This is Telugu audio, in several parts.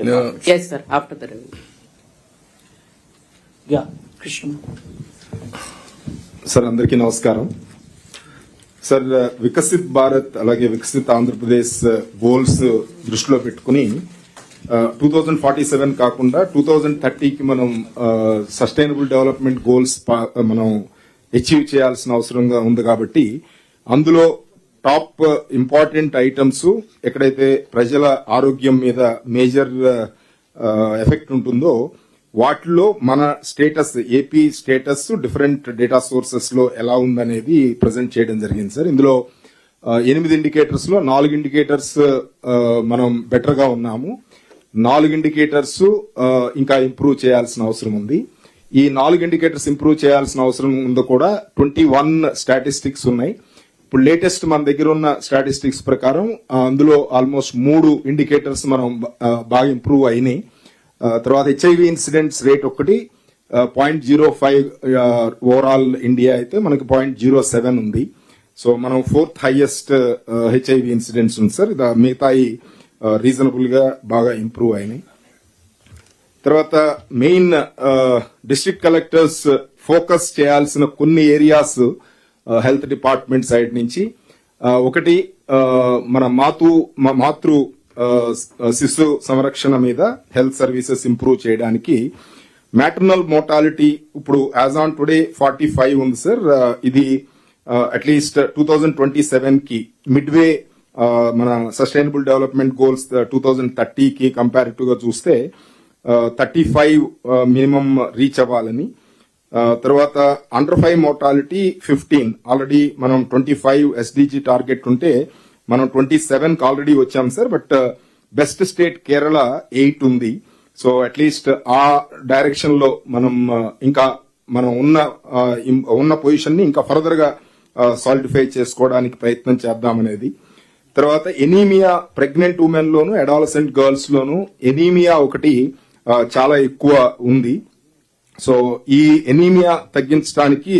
No. Yes, sir, after the review. Yeah, Krishna. Sir అందరికీ నమస్కారం సార్ వికసిత్ భారత్ అలాగే వికసిత్ ఆంధ్రప్రదేశ్ గోల్స్ దృష్టిలో పెట్టుకుని టూ థౌజండ్ ఫార్టీ సెవెన్ కాకుండా టూ థౌజండ్ థర్టీకి మనం సస్టైనబుల్ డెవలప్మెంట్ గోల్స్ మనం అచీవ్ చేయాల్సిన అవసరంగా ఉంది కాబట్టి అందులో టాప్ ఇంపార్టెంట్ ఐటమ్స్ ఎక్కడైతే ప్రజల ఆరోగ్యం మీద మేజర్ ఎఫెక్ట్ ఉంటుందో వాటిలో మన status AP status different data సోర్సెస్లో ఎలా ఉందనేది ప్రజెంట్ చేయడం జరిగింది సార్. ఇందులో ఎనిమిది ఇండికేటర్స్లో నాలుగు ఇండికేటర్స్ మనం బెటర్గా ఉన్నాము. నాలుగు ఇండికేటర్స్ ఇంకా ఇంప్రూవ్ చేయాల్సిన అవసరం ఉంది. ఈ నాలుగు ఇండికేటర్స్ ఇంప్రూవ్ చేయాల్సిన అవసరం ఉందో కూడా ట్వంటీ వన్ స్టాటిస్టిక్స్ ఉన్నాయి. ఇప్పుడు లేటెస్ట్ మన దగ్గర ఉన్న స్టాటిస్టిక్స్ ప్రకారం అందులో ఆల్మోస్ట్ మూడు ఇండికేటర్స్ మనం బాగా ఇంప్రూవ్ అయినాయి. తర్వాత హెచ్ఐవి ఇన్సిడెంట్స్ రేట్ ఒకటి point zero five overall India అయితే మనకి పాయింట్ జీరో సెవెన్ ఉంది. సో మనం ఫోర్త్ హైయెస్ట్ హెచ్ఐవి ఇన్సిడెంట్స్ ఉంది సార్. మిగతాయి రీజనబుల్గా బాగా ఇంప్రూవ్ అయినాయి. తర్వాత మెయిన్ డిస్ట్రిక్ట్ కలెక్టర్స్ ఫోకస్ చేయాల్సిన కొన్ని ఏరియాస్ హెల్త్ డిపార్ట్మెంట్ సైడ్ నుంచి ఒకటి మన మాతృ మాతృ శిశు సంరక్షణ మీద హెల్త్ సర్వీసెస్ ఇంప్రూవ్ చేయడానికి మ్యాటర్నల్ మోర్టాలిటీ ఇప్పుడు as on today forty five ఉంది సార్. ఇది at least two thousand twenty సెవెన్కి మిడ్వే మన sustainable development goals two thousand థర్టీకి కంపారిటివ్గా చూస్తే థర్టీ ఫైవ్ మినిమం రీచ్ అవ్వాలని తర్వాత under five mortality fifteen already మనం ట్వంటీ ఫైవ్ ఎస్డిజి టార్గెట్ ఉంటే మనం ట్వంటీ సెవెన్కి ఆల్రెడీ వచ్చాం sir but best state Kerala eight ఉంది. సో అట్లీస్ట్ ఆ డైరెక్షన్లో మనం uh, ఇంకా మనం ఉన్న ఉన్న పొజిషన్ని ఇంకా ఫర్దర్గా సాలిడిఫై చేసుకోవడానికి ప్రయత్నం చేద్దామనేది. తర్వాత ఎనీమియా ప్రెగ్నెంట్ ఉమెన్ లోను అడాలసెంట్ గర్ల్స్ లోను ఎనీమియా ఒకటి చాలా ఎక్కువ ఉంది. సో ఈ ఎనీమియా తగ్గించడానికి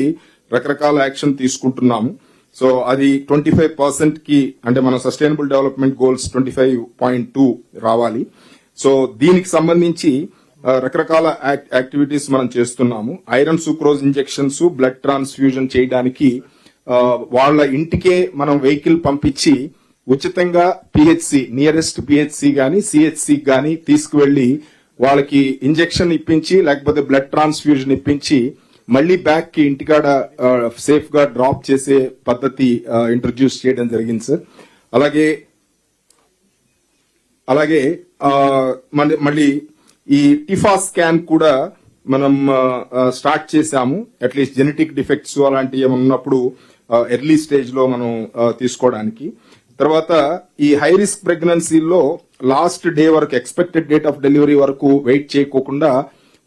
రకరకాల యాక్షన్ తీసుకుంటున్నాము. సో అది ట్వంటీ ఫైవ్ పర్సెంట్కి అంటే మన sustainable development goals twenty five point two రావాలి. సో దీనికి సంబంధించి రకరకాల యాక్టివిటీస్ మనం చేస్తున్నాము. Iron sucrose injections blood transfusion చేయడానికి వాళ్ళ ఇంటికే మనం వెహికల్ పంపించి ఉచితంగా పిహెచ్సి నియరెస్ట్ పిహెచ్సి గాని సిహెచ్సి గాని తీసుకువెళ్ళి వాళ్ళకి ఇంజెక్షన్ ఇప్పించి లేకపోతే బ్లడ్ ట్రాన్స్ఫ్యూజన్ ఇప్పించి మళ్ళీ బ్యాక్కి ఇంటికాడ సేఫ్గా డ్రాప్ చేసే పద్ధతి ఇంట్రడ్యూస్ చేయడం జరిగింది సార్ అలాగే అలాగే మళ్ళీ మళ్ళీ ఈ టిఫా స్కాన్ కూడా మనం స్టార్ట్ చేశాము. అట్లీస్ట్ జెనెటిక్ డిఫెక్ట్స్ అలాంటివి ఏమైనా ఉన్నప్పుడు ఎర్లీ స్టేజ్లో మనం తీసుకోవడానికి. తర్వాత ఈ హై రిస్క్ ప్రెగ్నెన్సీలో లాస్ట్ డే వరకు ఎక్స్పెక్టెడ్ డేట్ ఆఫ్ డెలివరీ వరకు వెయిట్ చేయకోకుండా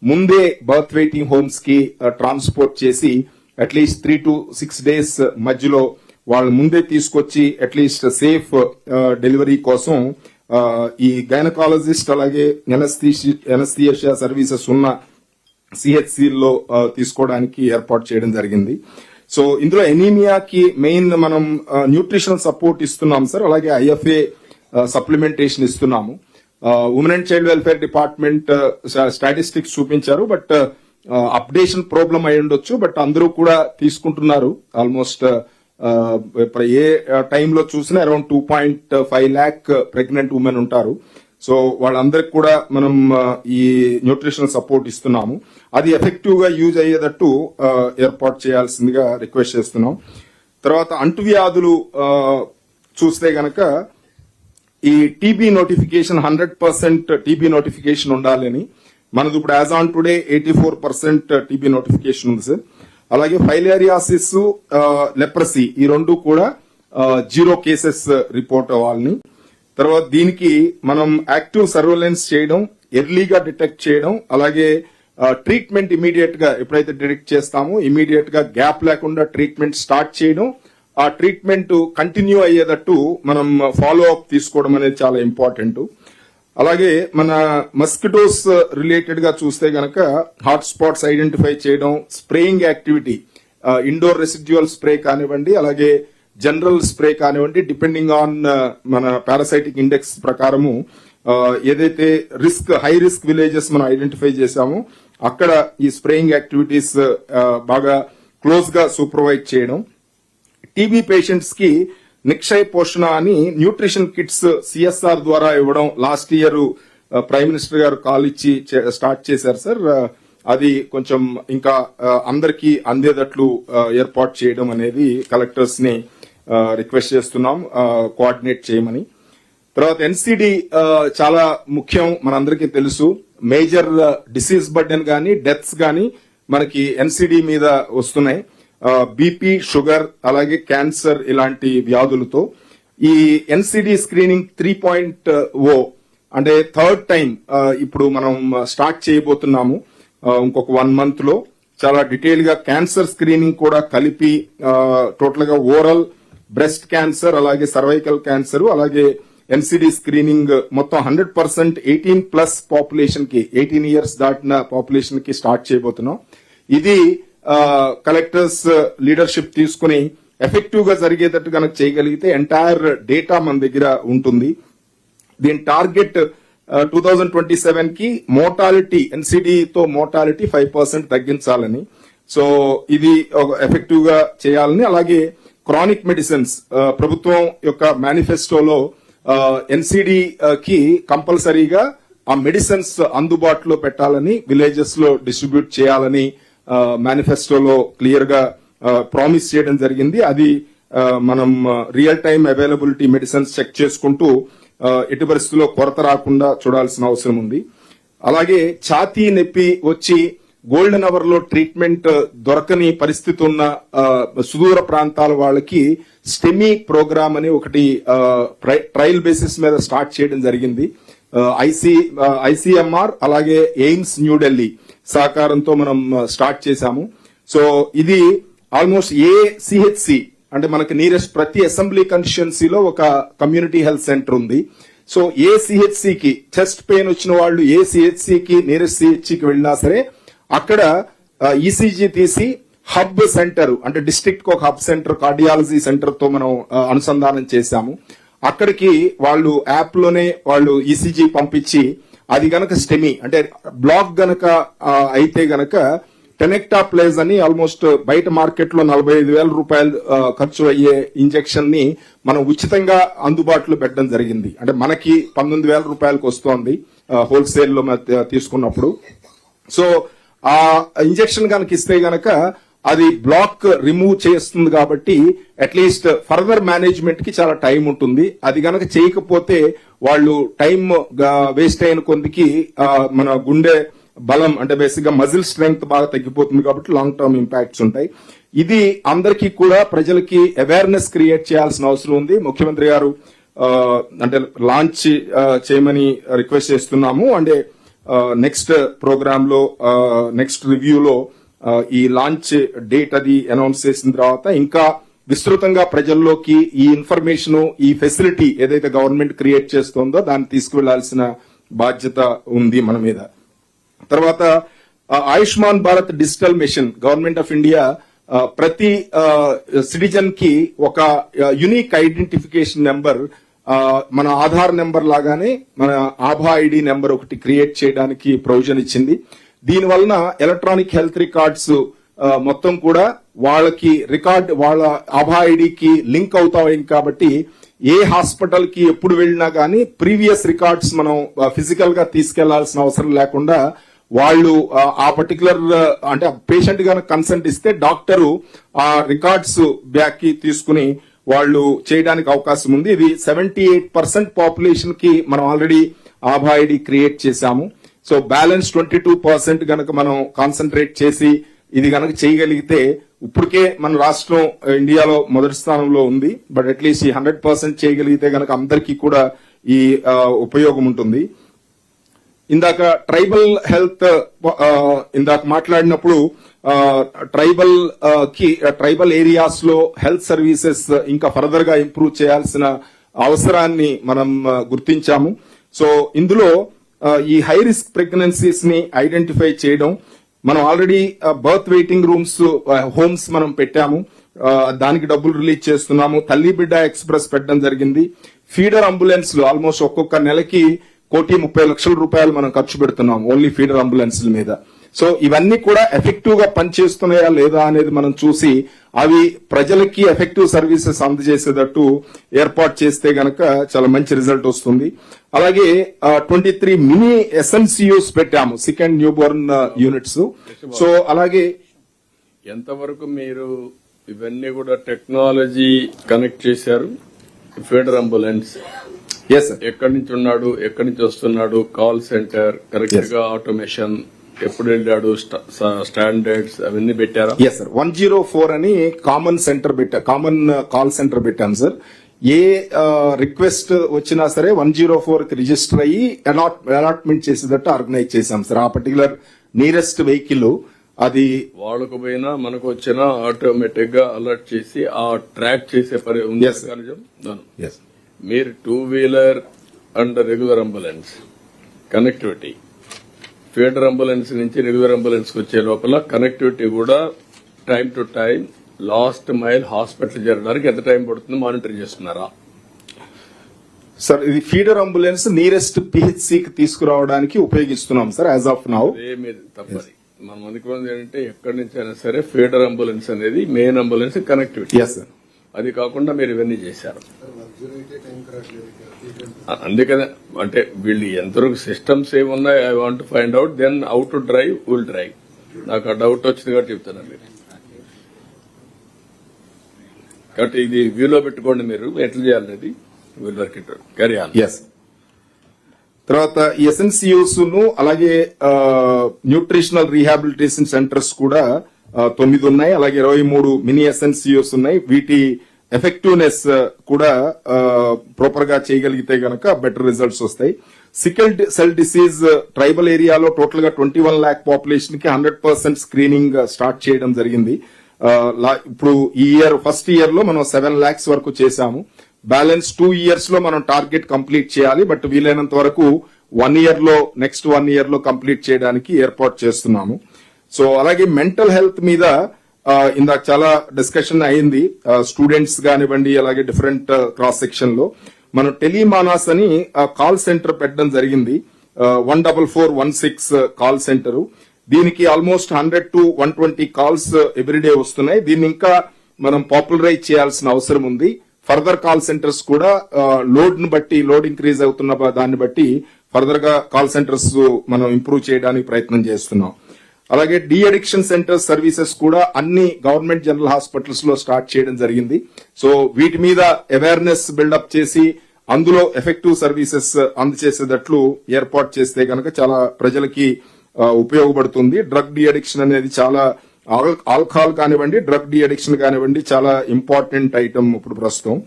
ముందే బర్త్ వెయిటింగ్ హోమ్స్కి uh, ట్రాన్స్పోర్ట్ చేసి at least three to six days మధ్యలో వాళ్ళు ముందే తీసుకొచ్చి అట్లీస్ట్ సేఫ్ డెలివరీ కోసం uh, ఈ గైనకాలజిస్ట్ అలాగే ఎనస్థియేషియా సర్వీసెస్ ఉన్న సిహెచ్సిల్లో uh, తీసుకోవడానికి ఏర్పాటు చేయడం జరిగింది. సో ఇందులో ఎనీమియాకి మెయిన్ మనం న్యూట్రిషనల్ సపోర్ట్ ఇస్తున్నాం సార్. అలాగే ఐఎఫ్ఏ సప్లిమెంటేషన్ ఇస్తున్నాము. Women and child welfare department statistics చూపించారు బట్ అప్డేషన్ ప్రాబ్లం అయి ఉండొచ్చు బట్ అందరూ కూడా తీసుకుంటున్నారు. ఆల్మోస్ట్ ఇప్పుడు ఏ టైంలో చూసినా around two point five lakh pregnant women ఉంటారు. సో వాళ్ళందరికి కూడా మనం ఈ న్యూట్రిషనల్ సపోర్ట్ ఇస్తున్నాము. అది ఎఫెక్టివ్గా యూజ్ అయ్యేటట్టు ఏర్పాటు చేయాల్సిందిగా రిక్వెస్ట్ చేస్తున్నాం. తర్వాత అంటువ్యాధులు చూస్తే గనక ఈ TB notification hundred percent TB notification ఉండాలని. మనది ఇప్పుడు as on today eighty four percent TB notification ఉంది సార్ అలాగే ఫైలేరియాసిస్ లెప్రసీ ఈ రెండు కూడా జీరో కేసెస్ రిపోర్ట్ అవ్వాలని. తర్వాత దీనికి మనం యాక్టివ్ సర్వేలెన్స్ చేయడం ఎర్లీగా డిటెక్ట్ చేయడం అలాగే ట్రీట్మెంట్ ఇమీడియట్గా ఎప్పుడైతే డిటెక్ట్ చేస్తామో ఇమీడియట్గా గ్యాప్ లేకుండా ట్రీట్మెంట్ స్టార్ట్ చేయడం ఆ ట్రీట్మెంట్ కంటిన్యూ అయ్యేటట్టు మనం ఫాలో అప్ తీసుకోవడం అనేది చాలా ఇంపార్టెంట్. అలాగే మన మస్కిటోస్ రిలేటెడ్గా చూస్తే గనక హాట్ స్పాట్స్ ఐడెంటిఫై చేయడం spraying activity indoor residual spray కానివ్వండి అలాగే జనరల్ స్ప్రే కానివ్వండి డిపెండింగ్ ఆన్ మన పారాసైటిక్ ఇండెక్స్ ప్రకారము ఏదైతే రిస్క్ హై రిస్క్ విలేజెస్ మనం ఐడెంటిఫై చేశామో అక్కడ ఈ స్ప్రేయింగ్ యాక్టివిటీస్ బాగా క్లోజ్గా సూపర్వైజ్ చేయడం. టీబీ పేషెంట్స్కి నిక్షయ పోషణ అని న్యూట్రిషన్ కిట్స్ సిఎస్ఆర్ ద్వారా ఇవ్వడం లాస్ట్ ఇయర్ ప్రైమ్ మినిస్టర్ గారు కాల్ ఇచ్చి చే- స్టార్ట్ చేశారు సార్. అది కొంచెం ఇంకా అందరికీ అందేటట్లు ఏర్పాటు చేయడం అనేది కలెక్టర్స్ని రిక్వెస్ట్ చేస్తున్నాం కోఆర్డినేట్ చేయమని. తర్వాత ఎన్సిడి చాలా ముఖ్యం మనందరికీ తెలుసు. మేజర్ డిసీజ్ బర్డెన్ కానీ డెత్స్ కానీ మనకి ఎన్సిడి మీద వస్తున్నాయి. బీపీ షుగర్ అలాగే క్యాన్సర్ ఇలాంటి వ్యాధులతో ఈ NCD screening three point o అంటే థర్డ్ టైం ఇప్పుడు మనం స్టార్ట్ చేయబోతున్నాము ఇంకొక వన్ మంత్లో చాలా డీటెయిల్గా క్యాన్సర్ స్క్రీనింగ్ కూడా కలిపి టోటల్గా ఓరల్ బ్రెస్ట్ క్యాన్సర్ అలాగే సర్వైకల్ క్యాన్సర్ అలాగే ఎన్సిడి స్క్రీనింగ్ మొత్తం హండ్రెడ్ పర్సెంట్ ఎయిటీన్ ప్లస్ పాపులేషన్కి ఎయిటీన్ ఇయర్స్ దాటిన పాపులేషన్కి స్టార్ట్ చేయబోతున్నాం. ఇది కలెక్టర్స్ లీడర్షిప్ uh, తీసుకుని ఎఫెక్టివ్గా జరిగేటట్టు కనుక చేయగలిగితే ఎంటైర్ డేటా మన దగ్గర ఉంటుంది. దీని టార్గెట్ టూ థౌజండ్ ట్వంటీ సెవెన్కి మోటాలిటీ ఎన్సిడితో మోటాలిటీ ఫైవ్ పర్సెంట్ తగ్గించాలని. సో ఇది ఎఫెక్టివ్గా చేయాలని. అలాగే క్రానిక్ మెడిసిన్స్ ప్రభుత్వం యొక్క మేనిఫెస్టోలో ఎన్సిడి కి కంపల్సరీగా ఆ మెడిసిన్స్ అందుబాటులో పెట్టాలని విలేజెస్లో డిస్ట్రిబ్యూట్ చేయాలని మేనిఫెస్టోలో క్లియర్గా ప్రామిస్ చేయడం జరిగింది. అది మనం real time availability medicines check చేసుకుంటూ ఎటు పరిస్థితుల్లో కొరత రాకుండా చూడాల్సిన అవసరం ఉంది. అలాగే ఛాతీ నొప్పి వచ్చి గోల్డెన్ అవర్లో ట్రీట్మెంట్ దొరకని పరిస్థితి ఉన్న సుదూర ప్రాంతాల వాళ్ళకి స్టెమీ ప్రోగ్రామ్ అని ఒకటి ట్రై- ట్రయల్ బేసిస్ మీద స్టార్ట్ చేయడం జరిగింది. ఐసీ ఐసీఎంఆర్ అలాగే ఎయిమ్స్ న్యూఢిల్లీ సహకారంతో మనం స్టార్ట్ చేశాము. సో ఇది ఆల్మోస్ట్ ఏ సిహెచ్సి అంటే మనకి నీరెస్ట్ ప్రతి అసెంబ్లీ కాన్స్టిట్యున్సీలో ఒక కమ్యూనిటీ హెల్త్ సెంటర్ ఉంది. సో ఏ సిహెచ్సికి చెస్ట్ పెయిన్ వచ్చిన వాళ్ళు ఏ సిహెచ్సికి నీరెస్ట్ సిహెచ్సికి వెళ్ళినా సరే అక్కడ ఈసీజీ తీసి హబ్ సెంటర్ అంటే డిస్ట్రిక్ట్ ఒక హబ్ సెంటర్ కార్డియాలజీ సెంటర్తో మనం అనుసంధానం చేశాము. అక్కడికి వాళ్ళు యాప్లోనే వాళ్ళు ఈసీజీ పంపించి అది గనక స్టెమీ అంటే బ్లాక్ గనక అయితే గనక టెనెక్టా ప్లేస్ అని ఆల్మోస్ట్ బయట మార్కెట్లో నలభై ఐదు వేల రూపాయలు ఖర్చు అయ్యే ఇంజెక్షన్ని మనం ఉచితంగా అందుబాటులో పెట్టడం జరిగింది. అంటే మనకి పంతొమ్మిది వేల రూపాయలకు వస్తోంది హోల్సేల్లో తీసుకున్నప్పుడు. సో ఆ ఇంజెక్షన్ కనుక ఇస్తే గనక అది బ్లాక్ రిమూవ్ చేస్తుంది కాబట్టి అట్లీస్ట్ ఫర్దర్ మేనేజ్మెంట్కి చాలా టైం ఉంటుంది. అది గనక చేయకపోతే వాళ్ళు టైం వేస్ట్ అయిన కొందికి మన గుండె బలం అంటే బేసిక్గా మజిల్ స్ట్రెంగ్త్ బాగా తగ్గిపోతుంది కాబట్టి లాంగ్ టర్మ్ ఇంపాక్ట్స్ ఉంటాయి. ఇది అందరికీ కూడా ప్రజలకి అవేర్నెస్ క్రియేట్ చేయాల్సిన అవసరం ఉంది. ముఖ్యమంత్రి గారు అంటే లాంచ్ చేయమని రిక్వెస్ట్ చేస్తున్నాము. అంటే నెక్స్ట్ ప్రోగ్రామ్లో నెక్స్ట్ రివ్యూలో ఈ లాంచ్ డేట్ అది అనౌన్స్ చేసిన తర్వాత ఇంకా విస్తృతంగా ప్రజల్లోకి ఈ ఇన్ఫర్మేషన్ ఈ ఫెసిలిటీ ఏదైతే గవర్నమెంట్ క్రియేట్ చేస్తోందో దాన్ని తీసుకువెళ్ళాల్సిన బాధ్యత ఉంది మన మీద. తర్వాత Ayushman Bharat digital mission government of India ప్రతి సిటిజన్కి ఒక యునిక్ ఐడెంటిఫికేషన్ నెంబర్ మన ఆధార్ నెంబర్ లాగానే మన ఆభా ఐడి నెంబర్ ఒకటి క్రియేట్ చేయడానికి ప్రొవిజన్ ఇచ్చింది. దీని వలన ఎలక్ట్రానిక్ హెల్త్ రికార్డ్స్ మొత్తం కూడా వాళ్ళకి రికార్డ్ వాళ్ళ ఆభా ఐడికి లింక్ అవుతాయి కాబట్టి ఏ హాస్పిటల్కి ఎప్పుడు వెళ్ళినా గానీ ప్రీవియస్ రికార్డ్స్ మనం ఫిజికల్గా తీసుకెళ్ళాల్సిన అవసరం లేకుండా వాళ్ళు ఆ, పర్టికులర్ అంటే పేషెంట్ గానే కన్సెంట్ ఇస్తే డాక్టరు ఆ రికార్డ్స్ బ్యాక్కి తీసుకుని వాళ్ళు చేయడానికి అవకాశం ఉంది. ఇది సెవెంటీ ఎయిట్ పర్సెంట్ పాపులేషన్కి మనం ఆల్రెడీ ఆభా ఐడి క్రియేట్ చేశాము. So balance twenty two percent గనక మనం కాన్సన్ట్రేట్ చేసి ఇది గనక చేయగలిగితే ఇప్పటికే మన రాష్ట్రం ఇండియాలో మొదటి స్థానంలో ఉంది. బట్ అట్లీస్ట్ ఈ హండ్రెడ్ పర్సెంట్ చేయగలిగితే గనక అందరికీ కూడా ఈ ఉపయోగం ఉంటుంది. ఇందాక ట్రైబల్ హెల్త్ ఇందాక మాట్లాడినప్పుడు ట్రైబల్కి ట్రైబల్ ఏరియాస్లో హెల్త్ సర్వీసెస్ ఇంకా ఫర్దర్గా ఇంప్రూవ్ చేయాల్సిన అవసరాన్ని మనం గుర్తించాము. సో ఇందులో ఈ హై రిస్క్ ప్రెగ్నెన్సీస్ని ఐడెంటిఫై చేయడం. మనం already birth waiting rooms homes మనం పెట్టాము. దానికి డబ్బులు రిలీజ్ చేస్తున్నాము. తల్లి బిడ్డ ఎక్స్ప్రెస్ పెట్టడం జరిగింది. ఫీడర్ అంబులెన్స్ ఆల్మోస్ట్ ఒక్కొక్క నెలకి కోటి ముప్పై లక్షల రూపాయలు మనం ఖర్చు పెడుతున్నాం ఓన్లీ ఫీడర్ అంబులెన్స్ల మీద. సో ఇవన్నీ కూడా ఎఫెక్టివ్గా పనిచేస్తున్నాయా లేదా అనేది మనం చూసి అవి ప్రజలకి ఎఫెక్టివ్ సర్వీసెస్ అందజేసేటట్టు ఏర్పాటు చేస్తే గనక చాలా మంచి రిజల్ట్ వస్తుంది. అలాగే ట్వంటీ త్రీ మినీ ఎస్ఎన్సియూస్ పెట్టాము second newborn units so అలాగే ఎంతవరకు మీరు ఇవన్నీ కూడా టెక్నాలజీ కనెక్ట్ చేశారు? ఫీడర్ అంబులెన్స్ ఎస్ ఎక్కడి నుంచి ఉన్నాడు ఎక్కడి నుంచి వస్తున్నాడు కాల్ సెంటర్ కరెక్ట్గా ఆటోమేషన్ ఎప్పుడు వెళ్ళాడు స్టాండర్డ్స్ అవన్నీ పెట్టారా? Yes sir one zero four అని కామన్ సెంటర్ పెట్టా కామన్ కాల్ సెంటర్ పెట్టాం సార్ ఏ రిక్వెస్ట్ వచ్చినా సరే వన్ జీరో ఫోర్కి రిజిస్టర్ అయ్యి అలాట్ అలాట్మెంట్ చేసేటట్టు ఆర్గనైజ్ చేశాం సార్ ఆ పర్టికులర్ నియరెస్ట్ వెహికల్ అది వాళ్ళకు పోయినా మనకు వచ్చినా ఆటోమేటిక్గా అలర్ట్ చేసి ఆ ట్రాక్ చేసే పరి ఉంది మీరు two wheeler and regular ambulance connectivity feeder ambulance నుంచి రెగ్యులర్ అంబులెన్స్ వచ్చే లోపల కనెక్టివిటీ కూడా time to time last mile hospital చేరడానికి ఎంత టైం పడుతుందో మానిటర్ చేస్తున్నారా. సార్ ఇది ఫీడర్ అంబులెన్స్ నియరెస్ట్ పిహెచ్సి కి తీసుకురావడానికి ఉపయోగిస్తున్నాం సార్ యాజ్ ఆఫ్ నౌ మీద తప్పది. మనం అనుకున్నది ఏంటంటే ఎక్కడి నుంచి అయినా సరే ఫీడర్ అంబులెన్స్ అనేది మెయిన్ అంబులెన్స్ కనెక్టివిటీ. అది కాకుండా మీరు ఇవన్నీ చేశారు. అందుకనే అంటే వీళ్ళు ఎంతవరకు సిస్టమ్స్ ఏమున్నాయి I want find out then how to drive will drive నాకు ఆ డౌట్ వచ్చింది కాబట్టి చెప్తాను మీరు. కాబట్టి ఇది వ్యూలో పెట్టుకోండి మీరు ఎట్లా చేయాలనేది will work it carry on yes తర్వాత ఎస్ఎన్సియూస్ను అలాగే న్యూట్రిషనల్ రీహాబిలిటేషన్ సెంటర్స్ కూడా తొమ్మిది ఉన్నాయి అలాగే ఇరవై మూడు మినీ ఎస్ఎన్సియూస్ ఉన్నాయి. వీటి ఎఫెక్టివ్నెస్ uh, కూడా uh, ప్రాపర్గా చేయగలిగితే గనక బెటర్ రిజల్ట్స్ వస్తాయి. సికిల్ సెల్ డిసీజ్ ట్రైబల్ ఏరియాలో టోటల్గా ట్వంటీ వన్ ల్యాక్ పాపులేషన్కి హండ్రెడ్ పర్సెంట్ స్క్రీనింగ్ స్టార్ట్ చేయడం జరిగింది. Uh, లా- ఇప్పుడు ఈ ఇయర్ ఫస్ట్ ఇయర్లో మనం సెవెన్ ల్యాక్స్ వరకు చేశాము. బ్యాలెన్స్ టూ ఇయర్స్లో మనం టార్గెట్ కంప్లీట్ చేయాలి బట్ వీలైనంత వరకు వన్ ఇయర్లో నెక్స్ట్ వన్ ఇయర్లో కంప్లీట్ చేయడానికి ఏర్పాటు చేస్తున్నాము. సో అలాగే మెంటల్ హెల్త్ మీద ఇందాక చాలా డిస్కషన్ అయింది. స్టూడెంట్స్ కానివ్వండి అలాగే డిఫరెంట్ క్రాస్ సెక్షన్లో. మనం టెలిమానాస్ అని కాల్ సెంటర్ పెట్టడం జరిగింది. One double four one six call centre దీనికి almost hundred to one twenty calls every day వస్తున్నాయి. దీన్ని ఇంకా మనం పాపులరైజ్ చేయాల్సిన అవసరం ఉంది. ఫర్దర్ కాల్ సెంటర్స్ కూడా లోడ్ను బట్టి లోడ్ ఇంక్రీజ్ అవుతున్న దాన్ని బట్టి ఫర్దర్గా కాల్ సెంటర్స్ మనం ఇంప్రూవ్ చేయడానికి ప్రయత్నం చేస్తున్నాం. అలాగే డి అడిక్షన్ సెంటర్ సర్వీసెస్ కూడా అన్ని గవర్నమెంట్ జనరల్ హాస్పిటల్స్లో స్టార్ట్ చేయడం జరిగింది. సో వీటి మీద అవేర్నెస్ బిల్డప్ చేసి అందులో ఎఫెక్టివ్ సర్వీసెస్ అందచేసేటట్లు ఏర్పాటు చేస్తే కనుక చాలా ప్రజలకి ఉపయోగపడుతుంది. డ్రగ్ డి అడిక్షన్ అనేది చాలా ఆల్- ఆల్కహాల్ కానివ్వండి డ్రగ్ డి అడిక్షన్ కానివ్వండి చాలా ఇంపార్టెంట్ ఐటమ్ ఇప్పుడు ప్రస్తుతం.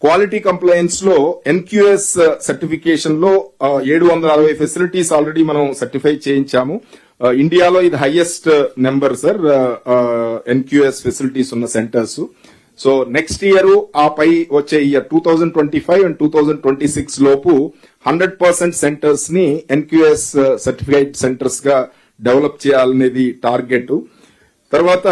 క్వాలిటీ కంప్లైన్స్లో ఎన్క్యూఎస్ సర్టిఫికేషన్లో ఏడు వందల అరవై ఫెసిలిటీస్ ఆల్రెడీ మనం సర్టిఫై చేయించాము. Uh, ఇండియాలో ఇది highest number sir NQS facilities ఉన్న సెంటర్స్ సో నెక్స్ట్ ఇయర్ ఆ పై వచ్చే year two thousand twenty five and two thousand twenty six లోపు హండ్రెడ్ పర్సెంట్ సెంటర్స్ని ఎన్క్యూఎస్ సర్టిఫైడ్ సెంటర్స్గా డెవలప్ చేయాలనేది టార్గెట్ తర్వాత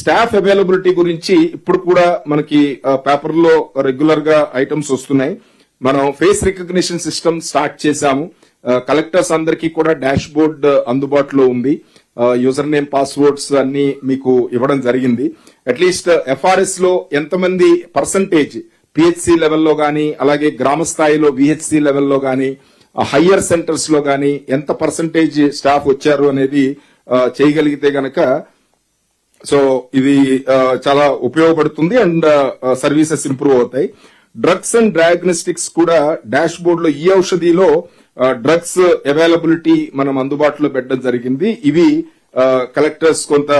స్టాఫ్ అవైలబిలిటీ గురించి ఇప్పుడు కూడా మనకి uh, పేపర్లో రెగ్యులర్గా ఐటమ్స్ వస్తున్నాయి. మనం ఫేస్ రికగ్నిషన్ సిస్టమ్ స్టార్ట్ చేశాము. కలెక్టర్స్ అందరికీ కూడా డాష్ బోర్డ్ అందుబాటులో ఉంది. యూజర్ నేమ్ పాస్వర్డ్స్ అన్ని మీకు ఇవ్వడం జరిగింది. అట్లీస్ట్ ఎఫ్ఆర్ఎస్లో ఎంతమంది పర్సంటేజ్ పిహెచ్సి లెవెల్లో కానీ అలాగే గ్రామ స్థాయిలో విహెచ్సి లెవెల్లో కానీ హయ్యర్ సెంటర్స్లో గానీ ఎంత పర్సంటేజ్ స్టాఫ్ వచ్చారు అనేది చేయగలిగితే గనక సో ఇది చాలా ఉపయోగపడుతుంది అండ్ సర్వీసెస్ ఇంప్రూవ్ అవుతాయి. డ్రగ్స్ అండ్ డయాగ్నోస్టిక్స్ కూడా డాష్ బోర్డ్లో ఈ ఔషధిలో డ్రగ్స్ అవైలబిలిటీ మనం అందుబాటులో పెట్టడం జరిగింది. ఇవి కలెక్టర్స్ కొంత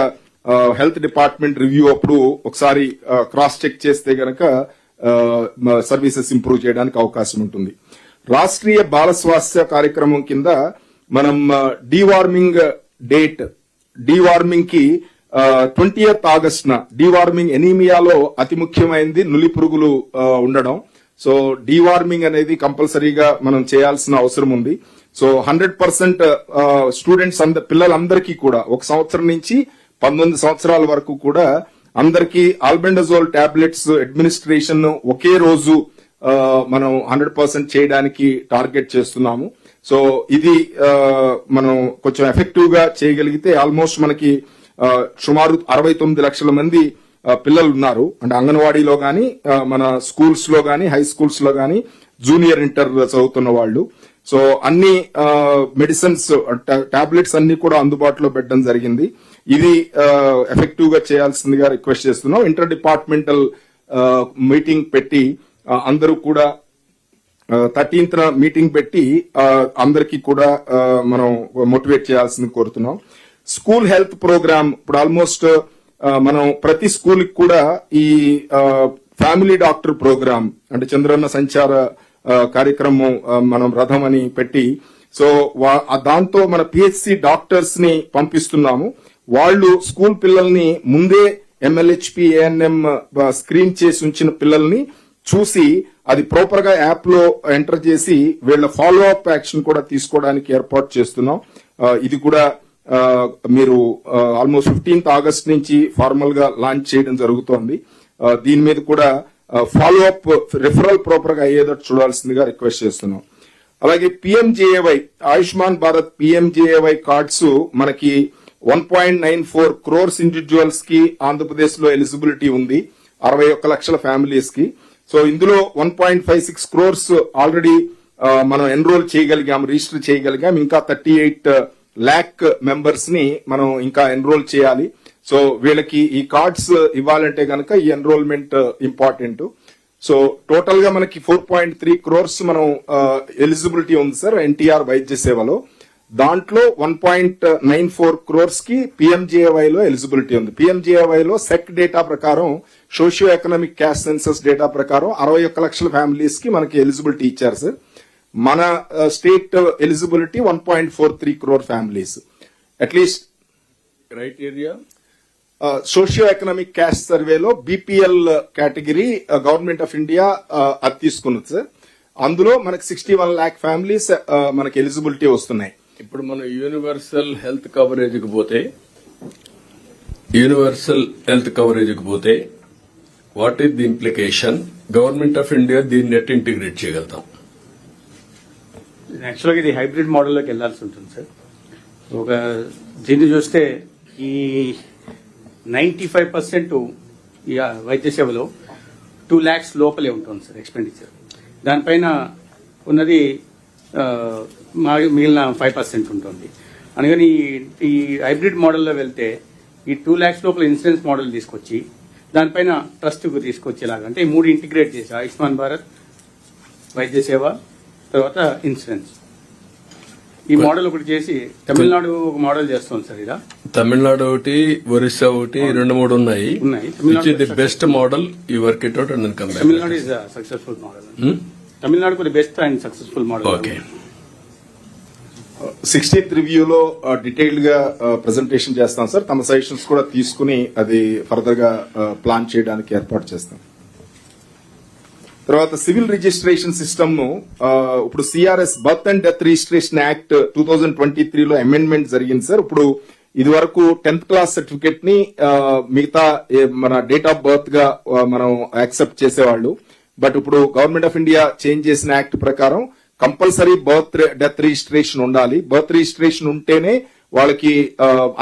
హెల్త్ డిపార్ట్మెంట్ రివ్యూ అప్పుడు ఒకసారి క్రాస్ చెక్ చేస్తే గనక సర్వీసెస్ ఇంప్రూవ్ చేయడానికి అవకాశం ఉంటుంది. రాష్ట్రీయ బాల స్వాస్థ్య కార్యక్రమం కింద మనం డీవార్మింగ్ డేట్ డీవార్మింగ్కి ట్వంటీ ఎయిత్ న డీవార్మింగ్ ఎనీమియాలో అతి ముఖ్యమైనది నులి పురుగులు ఉండడం. సో డీవార్మింగ్ అనేది కంపల్సరీగా మనం చేయాల్సిన అవసరం ఉంది. సో హండ్రెడ్ పర్సెంట్ స్టూడెంట్స్ అంద పిల్లలందరికీ కూడా ఒక సంవత్సరం నుంచి పంతొమ్మిది సంవత్సరాల వరకు కూడా అందరికీ ఆల్బెండజోల్ టాబ్లెట్స్ అడ్మినిస్ట్రేషన్ ఒకే రోజు మనం హండ్రెడ్ పర్సెంట్ చేయడానికి టార్గెట్ చేస్తున్నాము. సో ఇది మనం కొంచెం ఎఫెక్టివ్గా చేయగలిగితే ఆల్మోస్ట్ మనకి సుమారు అరవై తొమ్మిది లక్షల మంది పిల్లలు ఉన్నారు అంటే అంగన్వాడీలో గాని మన స్కూల్స్లో గాని హై స్కూల్స్లో గాని జూనియర్ ఇంటర్ చదువుతున్న వాళ్ళు. సో అన్ని మెడిసిన్స్ టాబ్లెట్స్ అన్ని కూడా అందుబాటులో పెట్టడం జరిగింది. ఇది ఎఫెక్టివ్గా చేయాల్సిందిగా రిక్వెస్ట్ చేస్తున్నాం. ఇంటర్ డిపార్ట్మెంటల్ మీటింగ్ పెట్టి అందరూ కూడా థర్టీన్త్ మీటింగ్ పెట్టి అందరికి అందరికీ కూడా మనం మోటివేట్ చేయాల్సింది కోరుతున్నాం. స్కూల్ హెల్త్ ప్రోగ్రామ్ ఇప్పుడు ఆల్మోస్ట్ మనం ప్రతి స్కూల్కి కూడా ఈ ఫ్యామిలీ డాక్టర్ ప్రోగ్రామ్ అంటే చంద్రన్న సంచార కార్యక్రమం మనం రథం అని పెట్టి సో వా- దాంతో మన పిహెచ్సి డాక్టర్స్ని పంపిస్తున్నాము. వాళ్ళు స్కూల్ పిల్లల్ని ముందే ఎంఎల్హెచ్పి ఏఎన్ఎం స్క్రీన్ చేసి ఉంచిన పిల్లల్ని చూసి అది ప్రాపర్గా యాప్లో ఎంటర్ చేసి వీళ్ళ ఫాలో అప్ యాక్షన్ కూడా తీసుకోవడానికి ఏర్పాటు చేస్తున్నాం. ఇది కూడా మీరు ఆల్మోస్ట్ ఫిఫ్టీన్త్ ఆగస్ట్ నుంచి ఫార్మల్గా లాంచ్ చేయడం జరుగుతోంది. దీని మీద కూడా ఫాలో అప్ రిఫరల్ ప్రాపర్గా అయ్యేటట్టు చూడాల్సిందిగా రిక్వెస్ట్ చేస్తున్నాం. అలాగే PMJAY Ayushman Bharat PMJAY cards మనకి one point nine four crores ఇండివిజువల్స్కి ఆంధ్రప్రదేశ్లో ఎలిజిబిలిటీ ఉంది. అరవై ఒక్క లక్షల ఫ్యామిలీస్కి. సో ఇందులో one point five six crores already మనం ఎన్రోల్ చేయగలిగాం రిజిస్టర్ చేయగలిగాం. ఇంకా థర్టీ ఎయిట్ ల్యాక్ మెంబర్స్ని మనం ఇంకా ఎన్రోల్ చేయాలి. సో వీళ్ళకి ఈ కార్డ్స్ ఇవ్వాలంటే కనుక ఈ ఎన్రోల్మెంట్ ఇంపార్టెంట్ సో టోటల్గా మనకి ఫోర్ పాయింట్ త్రీ క్రోర్స్ మనం ఎలిజిబిలిటీ ఉంది సార్ ఎన్టీఆర్ వైద్య సేవలో. దాంట్లో వన్ పాయింట్ నైన్ ఫోర్ క్రోర్స్కి పిఎంజేవై లో ఎలిజిబిలిటీ ఉంది. పిఎంజేఏవైలో సెక్ డేటా ప్రకారం socio economic caste census data ప్రకారం అరవై ఒక్క లక్షల ఫ్యామిలీస్కి మనకి ఎలిజిబిలిటీ ఇచ్చారు సార్. మన state eligibility one point four three crore families at least criteria socio economic caste సర్వేలో BPL category government of India అది తీసుకున్నది సార్. అందులో మనకి సిక్స్టీ వన్ ల్యాక్ ఫ్యామిలీస్ మనకి ఎలిజిబిలిటీ వస్తున్నాయి. ఇప్పుడు మనం యూనివర్సల్ హెల్త్ కవరేజ్కి పోతే యూనివర్సల్ హెల్త్ కవరేజ్కి పోతే what is the implication government of India దీన్ని నెట్ ఇంటిగ్రేట్ చేయగలుగుతాం. యాక్చువల్గా ఇది హైబ్రిడ్ మోడల్లోకి వెళ్ళాల్సి ఉంటుంది సార్. ఒక దీన్ని చూస్తే ఈ నైంటీ ఫైవ్ పర్సెంట్ ఈ వైద్య సేవలో టూ ల్యాక్స్ లోపలే ఉంటుంది సార్ ఎక్స్పెండిచర్ దానిపైన ఉన్నది మా- మిగిలిన ఫైవ్ పర్సెంట్ ఉంటుంది. అందుకని ఈ- ఈ హైబ్రిడ్ మోడల్లో వెళ్తే ఈ టూ ల్యాక్స్ లోపల ఇన్సూరెన్స్ మోడల్ తీసుకొచ్చి దానిపైన ట్రస్ట్కు తీసుకొచ్చేలాగా అంటే ఈ మూడు ఇంటిగ్రేట్ చేసి ఆయుష్మాన్ భారత్ వైద్య సేవ తర్వాత ఇన్సూరెన్స్ ఈ మోడల్ ఒకటి చేసి తమిళనాడు ఒక మోడల్ చేస్తుంది సార్ ఇలా. తమిళనాడు ఒకటి ఒరిస్సా ఒకటి రెండు మూడు ఉన్నాయి. ఉన్నాయి. Which is the best model you work it out and come Tamil Nadu is successful model Tamil Nadu కూడా best and successful model okay sixteenth రివ్యూలో డీటెయిల్డ్గా ప్రెజెంటేషన్ చేస్తాం సార్. తమ సజెషన్స్ కూడా తీసుకుని అది ఫర్దర్గా ప్లాన్ చేయడానికి ఏర్పాటు చేస్తాం. తర్వాత సివిల్ రిజిస్ట్రేషన్ సిస్టమ్ను ఇప్పుడు CRS birth and death registration act two thousand twenty త్రీలో అమెండ్మెంట్ జరిగింది సార్. ఇప్పుడు ఇది వరకు టెన్త్ క్లాస్ సర్టిఫికేట్ని మిగతా మన డేట్ ఆఫ్ బర్త్గా మనం యాక్సెప్ట్ చేసేవాళ్ళు. బట్ ఇప్పుడు గవర్నమెంట్ ఆఫ్ ఇండియా చేంజ్ చేసిన యాక్ట్ ప్రకారం కంపల్సరీ బర్త్ డెత్ రిజిస్ట్రేషన్ ఉండాలి. బర్త్ రిజిస్ట్రేషన్ ఉంటేనే వాళ్ళకి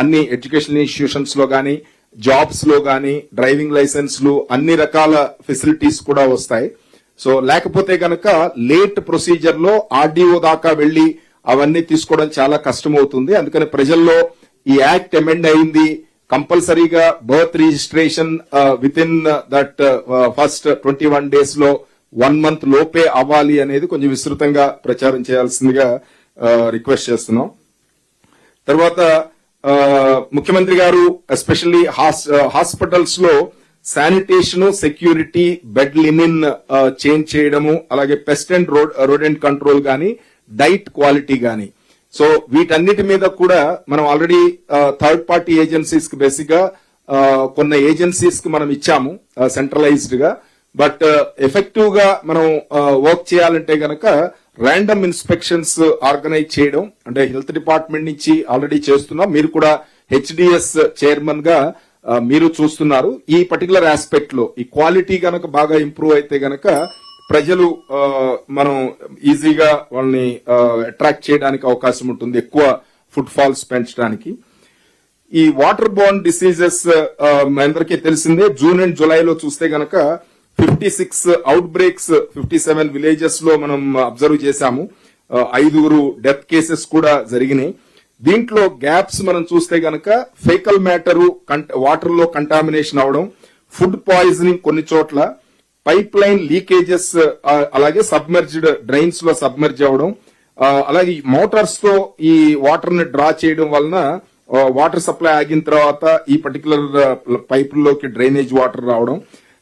అన్ని ఎడ్యుకేషన్ ఇన్స్టిట్యూషన్స్లో గానీ జాబ్స్లో గానీ డ్రైవింగ్ లైసెన్స్లు అన్ని రకాల ఫెసిలిటీస్ కూడా వస్తాయి. సో లేకపోతే గనక లేట్ ప్రొసీజర్లో ఆర్డీఓ దాకా వెళ్ళి అవన్నీ తీసుకోవడం చాలా కష్టం అవుతుంది అందుకని ప్రజల్లో ఈ యాక్ట్ అమెండ్ అయింది. కంపల్సరీగా birth registration within that first twenty one డేస్లో వన్ మంత్ లోపే అవ్వాలి అనేది కొంచెం విస్తృతంగా ప్రచారం చేయాల్సిందిగా రిక్వెస్ట్ చేస్తున్నాం. తర్వాత ముఖ్యమంత్రి గారు ఎస్పెషల్లీ హాస్పిటల్స్లో sanitation security bed linen change చేయడము అలాగే pest and road rodent control గాని డైట్ క్వాలిటీ గాని. సో వీటన్నిటి మీద కూడా మనం ఆల్రెడీ థర్డ్ పార్టీ ఏజెన్సీస్కి బేసిక్గా కొన్ని ఏజెన్సీస్కి మనం ఇచ్చాము సెంట్రలైజ్డ్గా బట్ ఎఫెక్టివ్గా మనం వర్క్ చేయాలంటే గనక ర్యాండమ్ ఇన్స్పెక్షన్స్ ఆర్గనైజ్ చేయడం అంటే హెల్త్ డిపార్ట్మెంట్ నుంచి ఆల్రెడీ చేస్తున్నాం. మీరు కూడా హెచ్డిఎస్ చైర్మన్గా మీరు చూస్తున్నారు ఈ పర్టికులర్ ఆస్పెక్ట్లో. ఈ క్వాలిటీ గనక బాగా ఇంప్రూవ్ అయితే గనక ప్రజలు మనం ఈజీగా వాళ్ళని అట్రాక్ట్ చేయడానికి అవకాశం ఉంటుంది. ఎక్కువ ఫుట్ ఫాల్స్ పెంచడానికి. ఈ వాటర్ బోర్న్ డిసీజెస్ అందరికీ తెలిసిందే జూన్ అండ్ జూలైలో చూస్తే గనక fifty six outbreaks fifty seven విలేజెస్లో మనం అబ్జర్వ్ చేశాము. ఐదుగురు డెత్ కేసెస్ కూడా జరిగినాయి. దీంట్లో గ్యాప్స్ మనం చూస్తే గనక ఫేకల్ మ్యాటరు వాటర్లో కంటామినేషన్ అవడం ఫుడ్ పాయిజనింగ్ కొన్ని చోట్ల పైప్ లైన్ లీకేజెస్ అలాగే సబ్మర్జ్డ్ డ్రైన్స్లో సబ్మెర్జ్ అవడం అలాగే మోటార్స్తో ఈ వాటర్ని డ్రా చేయడం వలన వాటర్ సప్లై ఆగిన తర్వాత ఈ పర్టికులర్ పైపుల్లోకి డ్రైనేజ్ వాటర్ రావడం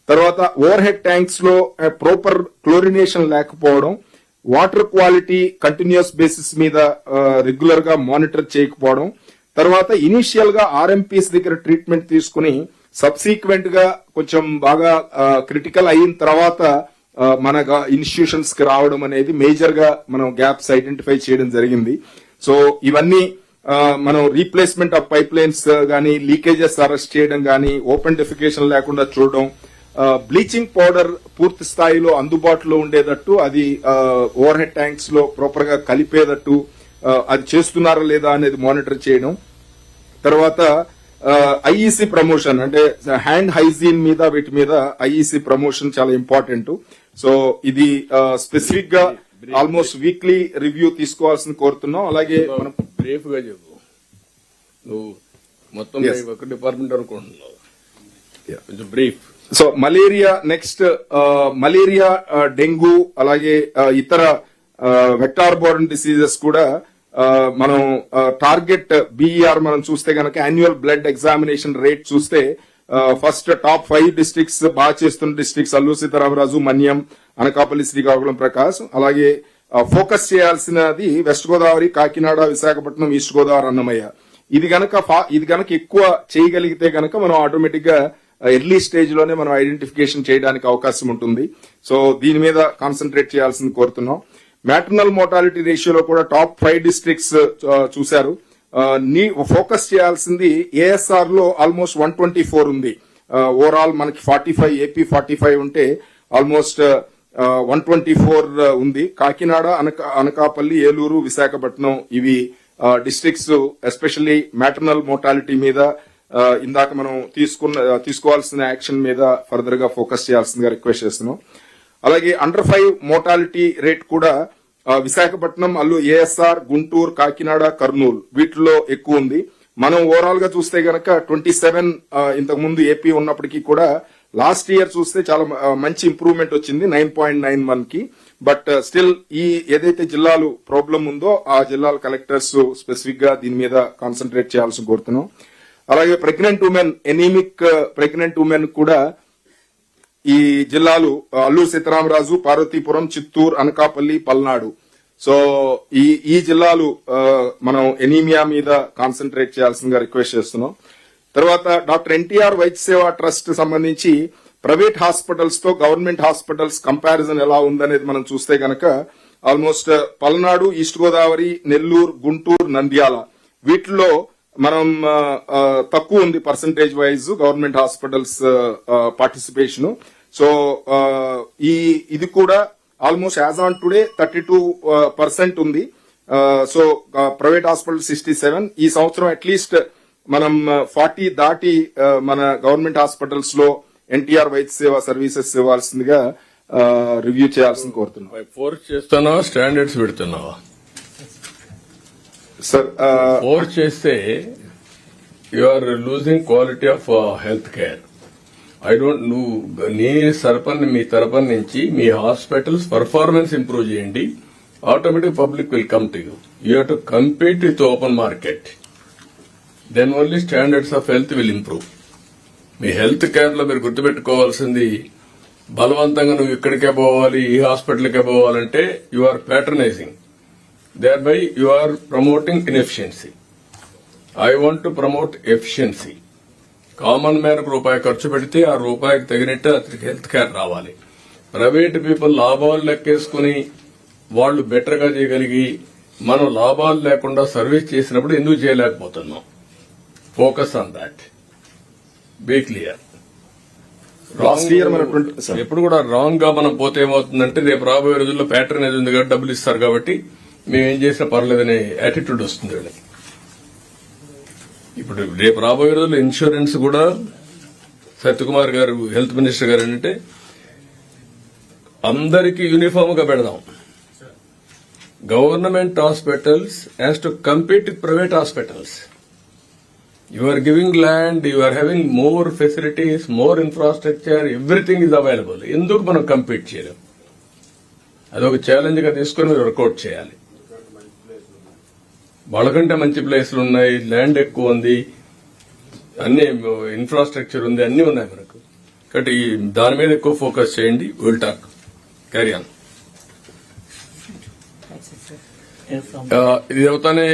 తర్వాత ఓవర్ హెడ్ ట్యాంక్స్లో ప్రాపర్ క్లోరినేషన్ లేకపోవడం వాటర్ క్వాలిటీ కంటిన్యూస్ బేసిస్ మీద రెగ్యులర్గా మానిటర్ చేయకపోవడం తర్వాత ఇనీషియల్గా ఆర్ఎంపీస్ దగ్గర ట్రీట్మెంట్ తీసుకుని సబ్సీక్వెంట్గా కొంచెం బాగా క్రిటికల్ అయిన తర్వాత మన ఇన్స్టిట్యూషన్స్కి రావడం అనేది మేజర్గా మనం గ్యాప్స్ ఐడెంటిఫై చేయడం జరిగింది. సో ఇవన్నీ మనం రీప్లేస్మెంట్ ఆఫ్ పైప్ లైన్స్ గానీ లీకేజెస్ అరెస్ట్ చేయడం గానీ ఓపెన్ డెఫికేషన్ లేకుండా చూడడం బ్లీచింగ్ పౌడర్ పూర్తి స్థాయిలో అందుబాటులో ఉండేటట్టు అది ఓవర్ హెడ్ ట్యాంక్స్లో ప్రాపర్గా కలిపేటట్టు అది చేస్తున్నారా లేదా అనేది మానిటర్ చేయడం. తర్వాత ఐఈసి ప్రమోషన్ అంటే హ్యాండ్ హైజీన్ మీద వీటి మీద ఐఈసి ప్రమోషన్ చాలా ఇంపార్టెంట్ సో ఇది స్పెసిఫిక్గా ఆల్మోస్ట్ వీక్లీ రివ్యూ తీసుకోవాల్సింది కోరుతున్నాం. అలాగే మనం బ్రీఫ్గా చెప్పు. నువ్వు మొత్తం. ఒక డిపార్ట్మెంట్ అనుకుంటున్నావు. కొంచెం brief. So malaria next malaria dengue అలాగే ఇతర వెక్టార్ బోర్న్ డిసీజెస్ కూడా మనం టార్గెట్ బీఈఆర్ మనం చూస్తే గనక యాన్యువల్ బ్లడ్ ఎగ్జామినేషన్ రేట్ చూస్తే ఫస్ట్ టాప్ ఫైవ్ డిస్ట్రిక్ట్స్ బాగా చేస్తున్న డిస్ట్రిక్ట్స్ అల్లు సీతారామరాజు మన్యం అనకాపల్లి శ్రీకాకుళం ప్రకాశ్ అలాగే ఫోకస్ చేయాల్సినది వెస్ట్ గోదావరి కాకినాడ విశాఖపట్నం ఈస్ట్ గోదావరి అన్నమయ్య. ఇది గనక ఇది గనక ఎక్కువ చేయగలిగితే గనక మనం ఆటోమేటిక్గా ఎర్లీ స్టేజ్లోనే మనం ఐడెంటిఫికేషన్ చేయడానికి అవకాశం ఉంటుంది. సో దీని మీద కాన్సన్ట్రేట్ చేయాల్సింది కోరుతున్నాం. మ్యాటర్నల్ మోటాలిటీ రేషియోలో కూడా టాప్ ఫైవ్ డిస్ట్రిక్ట్స్ చూశారు. నీ ఫోకస్ చేయాల్సింది ఏఎస్ఆర్లో ఆల్మోస్ట్ వన్ ట్వంటీ ఫోర్ ఉంది. ఓవరాల్ మనకి forty five AP forty five ఉంటే ఆల్మోస్ట్ వన్ ట్వంటీ ఫోర్ ఉంది. కాకినాడ అనక అనకాపల్లి ఏలూరు విశాఖపట్నం ఇవి డిస్ట్రిక్ట్స్ ఎస్పెషల్లీ మ్యాటర్నల్ మోటాలిటీ మీద ఇందాక మనం తీసుకున్న తీసుకోవాల్సిన యాక్షన్ మీద ఫర్దర్గా ఫోకస్ చేయాల్సిందిగా రిక్వెస్ట్ చేస్తున్నాం. అలాగే అండర్ ఫైవ్ మోటాలిటీ రేట్ కూడా విశాఖపట్నం అల్లు ఏఎస్ఆర్ గుంటూరు కాకినాడ కర్నూలు వీటిలో ఎక్కువ ఉంది. మనం ఓవరాల్గా చూస్తే గనక ట్వంటీ సెవెన్ ఇంతకు ముందు ఏపీ ఉన్నప్పటికీ కూడా లాస్ట్ ఇయర్ చూస్తే చాలా మంచి ఇంప్రూవ్మెంట్ వచ్చింది నైన్ పాయింట్ నైన్ వన్కి. బట్ స్టిల్ ఈ ఏదైతే జిల్లాలు ప్రాబ్లం ఉందో ఆ జిల్లాల కలెక్టర్స్ స్పెసిఫిక్గా దీని మీద కాన్సన్ట్రేట్ చేయాల్సి కోరుతున్నాం. అలాగే pregnant women anemic uh, pregnant women కూడా ఈ జిల్లాలు uh, అల్లూరు సీతారామరాజు పార్వతీపురం చిత్తూరు అనకాపల్లి పల్నాడు. సో ఈ ఈ జిల్లాలు uh, మనం ఎనీమియా మీద కాన్సన్ట్రేట్ చేయాల్సిందిగా రిక్వెస్ట్ చేస్తున్నాం. తర్వాత డాక్టర్ ఎన్టీఆర్ వైద్య సేవా ట్రస్ట్ సంబంధించి ప్రైవేట్ హాస్పిటల్స్తో గవర్నమెంట్ హాస్పిటల్స్ కంపారిజన్ ఎలా ఉందనేది మనం చూస్తే గనక ఆల్మోస్ట్ పల్నాడు ఈస్ట్ గోదావరి నెల్లూరు గుంటూరు నంద్యాల వీటిలో మనం తక్కువ ఉంది percentage wise government hospitals participation so ఈ ఇది కూడా almost as on today thirty two percent ఉంది. So private hospital sixty seven ఈ సంవత్సరం అట్లీస్ట్ మనం ఫార్టీ దాటి మన గవర్నమెంట్ హాస్పిటల్స్లో ఎన్టీఆర్ వైద్య సేవ సర్వీసెస్ ఇవ్వాల్సిందిగా రివ్యూ చేయాల్సింది కోరుతున్నాం. ఫోర్స్ చేస్తున్నావా స్టాండర్డ్స్ పెడుతున్నావా? సార్ ఫోర్స్ చేస్తే you are losing quality of health care I don't నువ్వు నీ సరపన్ మీ తరపున నుంచి మీ హాస్పిటల్స్ పర్ఫార్మెన్స్ ఇంప్రూవ్ చేయండి. Automatic public will come to you you have to compete with open market then only standards of health will improve me health కేర్లో మీరు గుర్తుపెట్టుకోవాల్సింది బలవంతంగా నువ్వు ఇక్కడికే పోవాలి ఈ హాస్పిటల్కే పోవాలంటే you are patronising there by you are promoting inefficiency I want to promote efficiency common man రూపాయి ఖర్చు పెడితే ఆ రూపాయికి తగినట్టు అతనికి హెల్త్ కేర్ రావాలి. ప్రైవేట్ పీపుల్ లాభాలు లెక్కేసుకుని వాళ్ళు బెటర్గా చేయగలిగి మనం లాభాలు లేకుండా సర్వీస్ చేసినప్పుడు ఎందుకు చేయలేకపోతున్నాం? Focus on that be clear last year ఎప్పుడు కూడా రాంగ్గా మనం పోతే ఏమవుతుందంటే రేపు రాబోయే రోజుల్లో ప్యాటర్న్ ఏది ఉంది కాబట్టి డబ్బులు ఇస్తారు కాబట్టి మేము ఏం చేసినా పర్లేదనే యాటిట్యూడ్ వస్తుంది వీళ్ళకి. ఇప్పుడు రేపు రాబోయే రోజుల్లో ఇన్సూరెన్స్ కూడా సత్యకుమార్ గారు హెల్త్ మినిస్టర్ గారు ఏంటంటే అందరికీ యూనిఫామ్గా పెడదాం. Government hospitals has to compete with private hospitals you are giving land you are having more facilities more infrastructure everything is available ఎందుకు మనం కంపీట్ చేయలేం? అదొక ఛాలెంజ్గా తీసుకొని మీరు వర్కౌట్ చేయాలి. వాళ్ళకంటే మంచి ప్లేస్లు ఉన్నాయి ల్యాండ్ ఎక్కువ ఉంది అన్ని ఇన్ఫ్రాస్ట్రక్చర్ ఉంది అన్ని ఉన్నాయి మనకు. కాబట్టి దాని మీద ఎక్కువ ఫోకస్ చేయండి విల్ టాక్ క్యారీ ఆన్ ఇది అవుతానే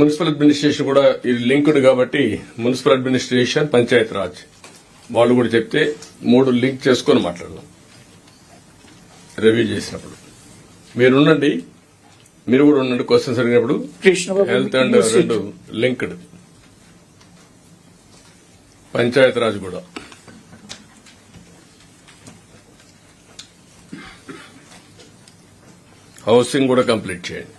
మున్సిపల్ అడ్మినిస్ట్రేషన్ కూడా ఇది లింక్డ్ కాబట్టి మున్సిపల్ అడ్మినిస్ట్రేషన్ పంచాయత్ రాజ్ వాళ్ళు కూడా చెప్తే మూడు లింక్ చేసుకొని మాట్లాడదాం. రివ్యూ చేసినప్పుడు. మీరు ఉండండి మీరు కూడా ఉండండి క్వశ్చన్స్ అడిగినప్పుడు. Health and. రెండు లింక్డ్ పంచాయత్ రాజ్ కూడా. హౌసింగ్ కూడా కంప్లీట్ చేయండి.